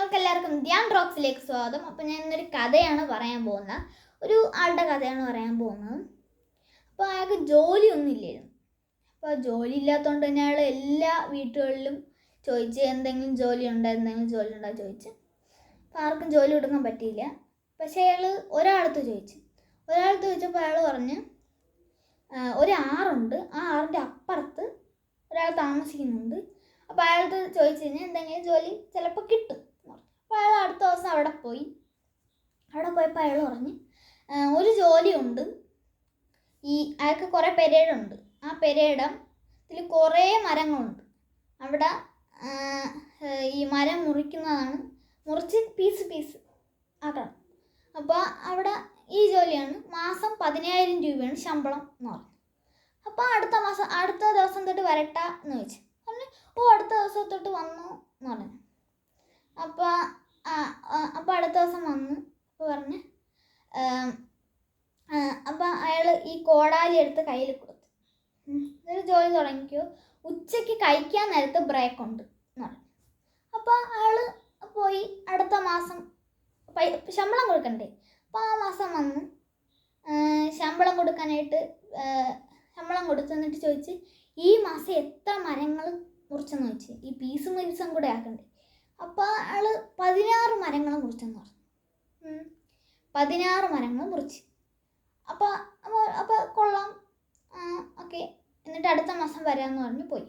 നിങ്ങൾക്ക് എല്ലാവർക്കും ധ്യാൻ ഡ്രോക്സിലേക്ക് സ്വാഗതം. അപ്പോൾ ഞാൻ ഇന്നൊരു കഥയാണ് പറയാൻ പോകുന്നത്. ഒരു ആളുടെ കഥയാണ് പറയാൻ പോകുന്നത്. അപ്പോൾ അയാൾക്ക് ജോലിയൊന്നും ഇല്ലായിരുന്നു അപ്പോൾ ജോലി ഇല്ലാത്തതുകൊണ്ട് തന്നെ അയാൾ എല്ലാ വീട്ടുകളിലും ചോദിച്ച് എന്തെങ്കിലും ജോലി ഉണ്ടോ എന്തെങ്കിലും ജോലി ഉണ്ടോ ചോദിച്ച്. അപ്പോൾ ആർക്കും ജോലി കൊടുക്കാൻ പറ്റിയില്ല. പക്ഷേ അയാൾ ഒരാളത്ത് ചോദിച്ചു. ഒരാളത്ത് ചോദിച്ചപ്പോൾ അയാൾ പറഞ്ഞ് "ആ, ഒരു ആറുണ്ട്. ആ ആറിന്റെ അപ്പുറത്ത് ഒരാൾ താമസിക്കുന്നുണ്ട്. അപ്പോൾ അയാളത് ചോദിച്ചു കഴിഞ്ഞാൽ എന്തെങ്കിലും ജോലി ചിലപ്പോൾ കിട്ടും. അപ്പോൾ അയാൾ അടുത്ത ദിവസം അവിടെ പോയി. അവിടെ പോയപ്പോൾ അയാൾ പറഞ്ഞ് "ആ, ഒരു ജോലിയുണ്ട്. ഈ അയാൾക്ക് കുറേ പെരേടുണ്ട്. ആ പെരയിടത്തിൽ കുറേ മരങ്ങളുണ്ട്. അവിടെ ഈ മരം മുറിക്കുന്നതാണ്. മുറിച്ച് പീസ് പീസ് ആക്കണം. അപ്പോൾ അവിടെ ഈ ജോലിയാണ്. മാസം പതിനായിരം രൂപയാണ് ശമ്പളം എന്ന് പറഞ്ഞു. അപ്പോൾ അടുത്ത മാസം അടുത്ത ദിവസം തൊട്ട് വരട്ട എന്ന് ചോദിച്ചു. പറഞ്ഞു ഓ അടുത്ത ദിവസം തൊട്ട് വന്നു എന്ന് പറഞ്ഞു അപ്പോൾ അപ്പോൾ അടുത്ത ദിവസം വന്നു അപ്പോൾ പറഞ്ഞ് അപ്പോൾ അയാൾ ഈ കോടാലി എടുത്ത് കയ്യിൽ കൊടുത്തു. എന്നിട്ട് ജോലി തുടങ്ങിക്കോ. ഉച്ചയ്ക്ക് കഴിക്കാൻ നേരത്ത് ബ്രേക്ക് ഉണ്ട് എന്ന് പറഞ്ഞു. അപ്പോൾ ആൾ പോയി അടുത്ത മാസം ശമ്പളം കൊടുക്കണ്ടേ? അപ്പോൾ ആ മാസം വന്ന് ശമ്പളം കൊടുക്കാനായിട്ട് ശമ്പളം കൊടുത്തു എന്നിട്ട് ചോദിച്ച് ഈ മാസം എത്ര മരങ്ങൾ മുറിച്ചെന്ന് ചോദിച്ചു. ഈ പീസും മിനിസും കൂടെ ആക്കണ്ടേ? അപ്പോൾ ആൾ പതിനാറ് മരങ്ങൾ മുറിച്ചെന്ന് പറഞ്ഞു. പതിനാറ് മരങ്ങൾ മുറിച്ച്. അപ്പോൾ അപ്പോൾ കൊള്ളാം. ഓക്കെ. എന്നിട്ട് അടുത്ത മാസം വരാമെന്ന് പറഞ്ഞ് പോയി.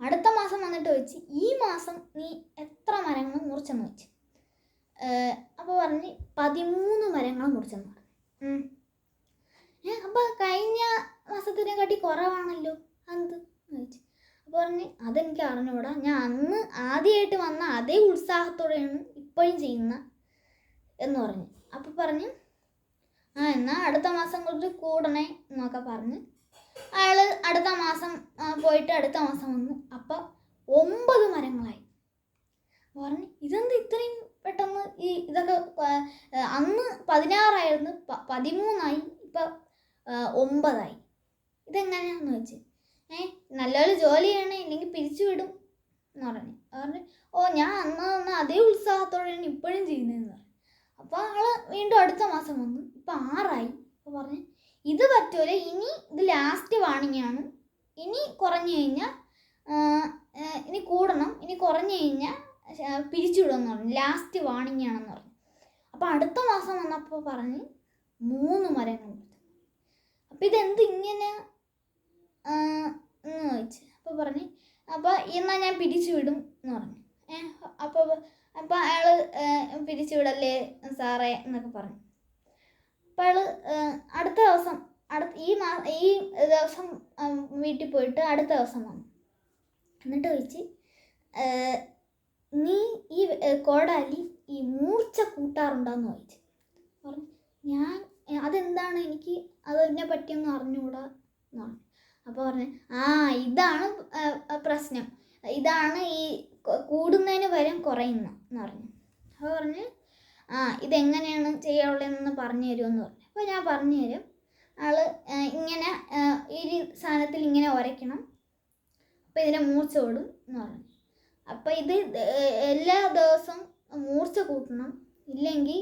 അടുത്ത മാസം വന്നിട്ട് ചോദിച്ച് ഈ മാസം നീ എത്ര മരങ്ങൾ മുറിച്ചെന്ന് ചോദിച്ചു. അപ്പോൾ പറഞ്ഞ് പതിമൂന്ന് മരങ്ങൾ മുറിച്ചെന്ന് പറഞ്ഞു. അപ്പോൾ കഴിഞ്ഞ മാസത്തിനെ കാട്ടി കുറവാണല്ലോ അത് ചോദിച്ചു. അപ്പോൾ പറഞ്ഞ് അതെനിക്ക് അറിഞ്ഞൂടാ. ഞാൻ അന്ന് ആദ്യമായിട്ട് വന്ന അതേ ഉത്സാഹത്തോടെയാണ് ഇപ്പോഴും ചെയ്യുന്ന എന്ന് പറഞ്ഞു. അപ്പോൾ പറഞ്ഞ് ആ എന്നാൽ അടുത്ത മാസം കൊണ്ട് കൂടണേ എന്നൊക്കെ പറഞ്ഞ് അയാൾ അടുത്ത മാസം പോയിട്ട് അടുത്ത മാസം വന്നു. അപ്പോൾ ഒമ്പത് മരങ്ങളായി. പറഞ്ഞു ഇതെന്ത് ഇത്രയും പെട്ടെന്ന് ഈ ഇതൊക്കെ അന്ന് പതിനാറായിരുന്നു പതിമൂന്നായി ഇപ്പം ഒമ്പതായി. ഇതെങ്ങനെയാണെന്ന് വെച്ച്? ഏ നല്ലൊരു ജോലി ചെയ്യണേ ഇല്ലെങ്കിൽ പിരിച്ചു വിടും എന്ന് പറഞ്ഞു. പറഞ്ഞു ഓ ഞാൻ അന്ന് അന്ന് അതേ ഉത്സാഹത്തോടെയാണ് ഇപ്പോഴും ചെയ്യുന്നതെന്ന് പറഞ്ഞു. അപ്പോൾ ആൾ വീണ്ടും അടുത്ത മാസം വന്നു. ആറായി. അപ്പോൾ പറഞ്ഞ് ഇത് പറ്റൂല ഇനി ഇത് ലാസ്റ്റ് വാണിങ്ങാണ് ഇനി കുറഞ്ഞു കഴിഞ്ഞാൽ ഇനി കൂടണം ഇനി കുറഞ്ഞു കഴിഞ്ഞാൽ പിരിച്ചുവിടുമെന്ന് പറഞ്ഞു. ലാസ്റ്റ് വാണിംഗ് ആണെന്ന് പറഞ്ഞു. അപ്പോൾ അടുത്ത മാസം വന്നപ്പോൾ പറഞ്ഞ് മൂന്ന് മരങ്ങൾ കൊടുത്തു അപ്പോൾ ഇതെന്ത് ഇങ്ങനെ എന്ന് ചോദിച്ചു. അപ്പോൾ പറഞ്ഞ് അപ്പോൾ എന്നാൽ ഞാൻ പിരിച്ചു വിടും എന്ന് പറഞ്ഞു. ഏ അപ്പോൾ അപ്പോൾ അയാൾ പിരിച്ചു വിടല്ലേ സാറേ എന്നൊക്കെ പറഞ്ഞു. അപ്പോൾ അടുത്ത ദിവസം അടുത്ത ഈ മാ ഈ ദിവസം വീട്ടിൽ പോയിട്ട് അടുത്ത ദിവസം വന്നു. എന്നിട്ട് ചോദിച്ച് നീ ഈ കോടാലി ഈ മൂർച്ച കൂട്ടാറുണ്ടോയെന്ന് ചോദിച്ചു പറഞ്ഞു ഞാൻ അതെന്താണ്? എനിക്ക് അതിനെ പറ്റിയൊന്നും അറിഞ്ഞുകൂടാ എന്ന് പറഞ്ഞു. അപ്പോൾ പറഞ്ഞു ആ ഇതാണ് പ്രശ്നം. ഇതാണ് ഈ കൂടുന്നതിന് പകരം കുറയുന്ന എന്ന് പറഞ്ഞു. അപ്പോൾ പറഞ്ഞ് ആ ഇതെങ്ങനെയാണ് ചെയ്യാനുള്ളതെന്ന് പറഞ്ഞു തരുമെന്ന് പറഞ്ഞു. അപ്പോൾ ഞാൻ പറഞ്ഞു തരും. ആൾ ഇങ്ങനെ ഈ സാധനത്തിൽ ഇങ്ങനെ ഉരയ്ക്കണം അപ്പോൾ ഇതിനെ മൂർച്ച ഓടും എന്ന് പറഞ്ഞു. അപ്പോൾ ഇത് എല്ലാ ദിവസവും മൂർച്ച കൂട്ടണം. ഇല്ലെങ്കിൽ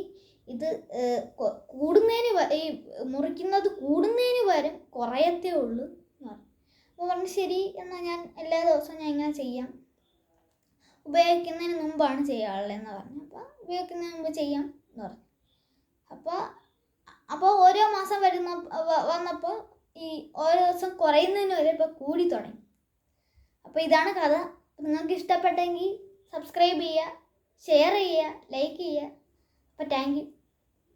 ഇത് കൂടുന്നതിന് ഈ മുറിക്കുന്നത് കൂടുന്നതിന് പകരം കുറയത്തേ ഉള്ളൂ എന്ന് പറഞ്ഞു. അപ്പോൾ പറഞ്ഞു ശരി എന്നാൽ ഞാൻ എല്ലാ ദിവസവും ഞാൻ ഇങ്ങനെ ചെയ്യാം. ഉപയോഗിക്കുന്നതിന് മുമ്പാണ് ചെയ്യാറുള്ളതെന്ന് പറഞ്ഞു. അപ്പോൾ ഉപയോഗിക്കുന്നതിന് മുമ്പ് ചെയ്യാം എന്ന് പറഞ്ഞു. അപ്പോൾ അപ്പോൾ ഓരോ മാസം വരുന്ന വന്നപ്പോൾ ഈ ഓരോ ദിവസം കുറയുന്നതിന് വരെ ഇപ്പോൾ കൂടി തുടങ്ങി. അപ്പോൾ ഇതാണ് കഥ. നിങ്ങൾക്ക് ഇഷ്ടപ്പെട്ടെങ്കിൽ സബ്സ്ക്രൈബ് ചെയ്യുക ഷെയർ ചെയ്യുക ലൈക്ക് ചെയ്യുക. അപ്പോൾ താങ്ക് യു.